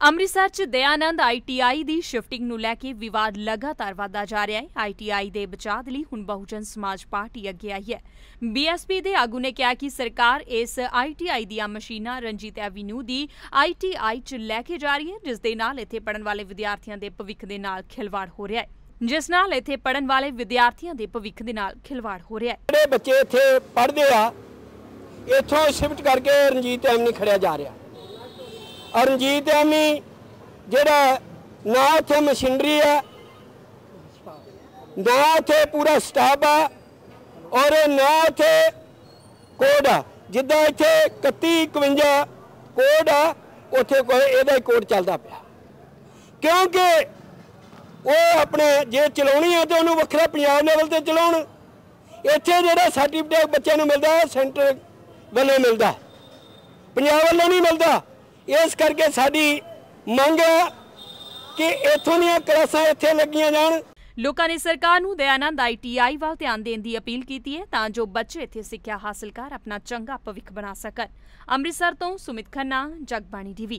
ਅੰਮ੍ਰਿਤਸਰ 'ਚ ਦਇਆਨੰਦ ਆਈਟੀਆਈ ਦੀ ਸ਼ਿਫਟਿੰਗ ਨੂੰ ਲੈ ਕੇ ਵਿਵਾਦ ਲਗਾਤਾਰ ਵਧਦਾ ਜਾ ਰਿਹਾ ਹੈ। ਆਈਟੀਆਈ ਦੇ ਬਚਾਅ ਲਈ ਹੁਣ ਬਹੁਜਨ ਸਮਾਜ ਪਾਰਟੀ ਅੱਗੇ ਆਈ ਹੈ। ਬੀਐਸਪੀ ਦੇ ਆਗੂ ਨੇ ਕਿਹਾ ਕਿ ਸਰਕਾਰ ਇਸ ਆਈਟੀਆਈ ਦੀਆਂ ਮਸ਼ੀਨਾਂ ਰਣਜੀਤ ਐਵੀਨਿਊ ਦੀ ਆਈਟੀਆਈ 'ਚ ਲੈ ਕੇ ਜਾ ਰਹੀ ਹੈ, ਜਿਸ ਦੇ ਨਾਲ ਇੱਥੇ ਪੜਨ ਵਾਲੇ ਵਿਦਿਆਰਥੀਆਂ ਦੇ ਭਵਿੱਖ ਦੇ ਨਾਲ ਖਿਲਵਾੜ ਹੋ ਰਿਹਾ ਹੈ। ਜਿਸ ਨਾਲ ਇੱਥੇ ਪੜਨ ਵਾਲੇ ਵਿਦਿਆਰਥੀਆਂ ਦੇ ਭਵਿੱਖ ਦੇ ਨਾਲ ਖਿਲਵਾੜ ਹੋ ਰਿਹਾ ਹੈ। ਜਿਹੜੇ ਬੱਚੇ ਇੱਥੇ ਪੜ੍ਹਦੇ ਆ, ਇੱਥੋਂ ਸ਼ਿਫਟ ਕਰਕੇ ਰਣਜੀਤ ਐਮਨੀ ਖੜਿਆ ਜਾ ਰਿਹਾ। ਔਰ ਰਣਜੀਤ ਐਮਨੀ ਜਿਹੜਾ ਨਾ ਉੱਥੇ ਮਸ਼ੀਨਰੀ ਆ ਨਾ ਉੱਥੇ ਪੂਰਾ ਸਟਾਫ ਆ ਔਰ ਨਾ ਉੱਥੇ ਕੋਡ ਆ। ਜਿੱਦਾਂ ਇੱਥੇ 31 51 ਕੋਡ ਆ, ਉੱਥੇ ਕੋਈ ਇਹਦਾ ਹੀ ਕੋਡ ਚੱਲਦਾ ਪਿਆ। ਕਿਉਂਕਿ ਉਹ ਆਪਣੇ ਜੇ ਚਲਾਉਣੀ ਹੈ ਤੇ ਉਹਨੂੰ ਵੱਖਰਾ ਪੰਜਾਬ ਲੈਵਲ ਤੇ ਚਲਾਉਣ, ਇੱਥੇ ਜਿਹੜਾ ਸਰਟੀਫਿਕੇਟ ਬੱਚਿਆਂ ਨੂੰ ਮਿਲਦਾ ਹੈ ਸੈਂਟਰ ਵੱਲੋਂ ਮਿਲਦਾ। ਪੰਜਾਬ ਵੱਲੋਂ ਨਹੀਂ ਮਿਲਦਾ। ਇਸ ਕਰਕੇ ਸਾਡੀ ਮੰਗ ਹੈ ਕਿ ਇੱਥੋਂ ਦੀਆਂ ਕਲਾਸਾਂ ਇੱਥੇ ਲੱਗੀਆਂ ਜਾਣ। ਲੋਕਾਂ ਨੇ ਸਰਕਾਰ ਨੂੰ ਦਇਆਨੰਦ ਆਈਟੀਆਈ ਵੱਲ ਧਿਆਨ ਦੇਣ ਦੀ ਅਪੀਲ ਕੀਤੀ ਹੈ ਤਾਂ ਜੋ ਬੱਚੇ ਇੱਥੇ ਸਿੱਖਿਆ ਹਾਸਲ ਕਰ ਆਪਣਾ ਚੰਗਾ ਭਵਿੱਖ ਬਣਾ ਸਕਣ। ਅੰਮ੍ਰਿਤਸਰ ਤੋਂ ਸੁਮਿਤ ਖੰਨਾ, ਜਗਬਾਣੀ ਟੀਵੀ